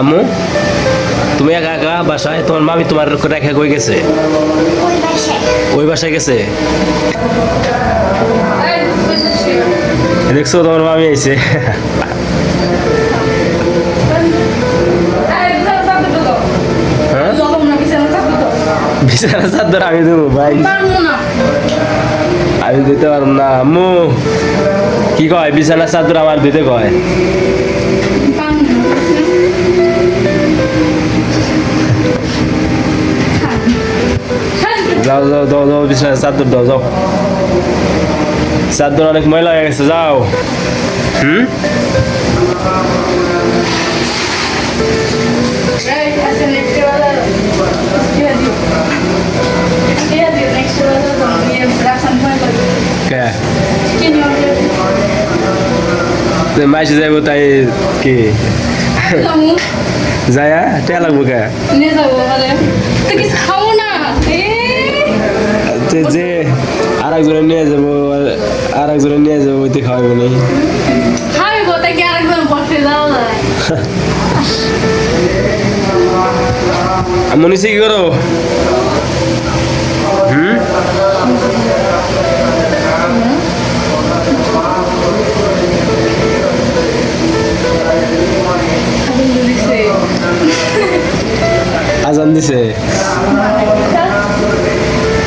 আম্মু তুমি একা একা বাসায় তোমার মামি তোমার রেখে কই গেছে? ওই বাসায়। গেছে? দেখছ তোমার মামি আইছে। হ্যাঁ? বিছানা চাদর আমি দেবো ভাই। আমি দিতে পারব না আম্মু। কি কয় বিছানা চাদর আমার দিতে কয়? যাও যাও যাও যাও বিছানা চাদর দাও যাও। চাদর অনেক ময়লা হয়ে গেছে যাও। হুম কে মাসে যাইব তাই কি? যায়? টেয়া লাগবো কে? তো যে আর একজনে নিয়ে যাব আর একজনে নিয়ে যাব ওইতে খাওয়াবে নি খাবি কোথায় কি আরেকজন বসে যাওয়া যায় মনে কি করো? হুম? আজান দিছে।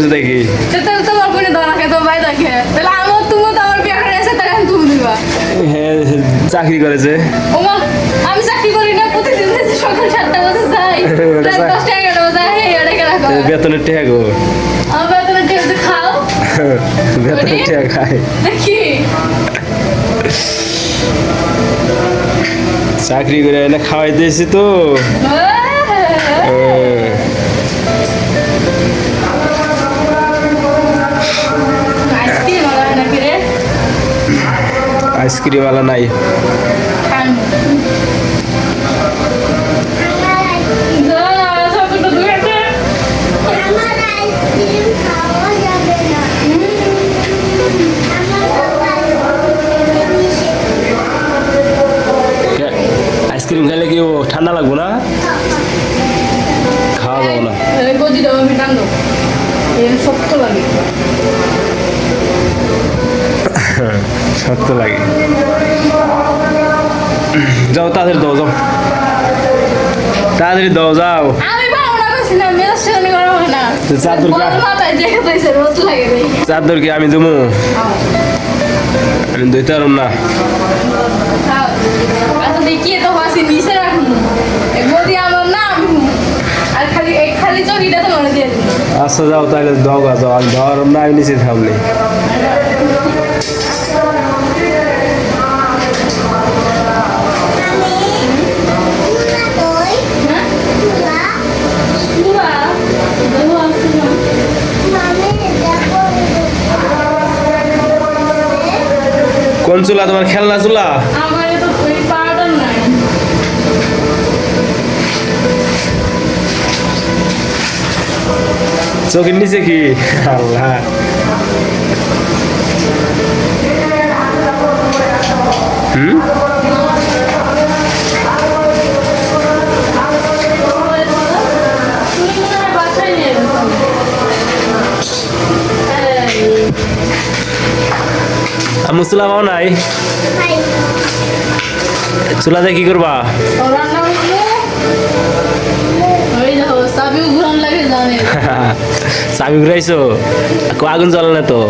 করছে দেখি। তাহলে তোমার ভাই দেখে। তাহলে আমার তুমি তো আমার বিয়া করে আছে তাহলে তুমি দিবা। হ্যাঁ চাকরি করেছে। ওমা আমি চাকরি করি না প্রতিদিন সকাল সাতটা বাজে যাই। রাত যা- দশটা এগারোটা বাজে হে এটাকে রাখো বেতনের টেকা গো। আমার বেতনের টেবিল খাও। বেতনের টেকা খায় দেখি। চাকরি করে এনে খাওয়াই দিয়েছি তো। আইসক্রিম আলা নাই। আইসক্রিম খাওয়া যাবে না আমার কে- আইসক্রিম খেলে কি ও ঠান্ডা লাগবো না? খাওয়া যাব না। শক্ত লাগে। শক্ত লাগে। যাও তাড়াতাড়ি দাও যাও। তাড়াতাড়ি দাও যাও। চাদর কা- আমি দেবো আমি দইতে পারব না। আচ্ছা আচ্ছা যাও তাহলে দাও গা যাও। আমি দেওয়ার না আমি নিচে থামনি কোন চুলা? তোমার খেলনা চুলা? চোখের নিচে কি? আল্লাহ। হুম? আমি চুলা পাও নাই। চুলা চুলাতে কি করবা? চাবি ঘুরাইছো? আগুন জ্বলে না তো?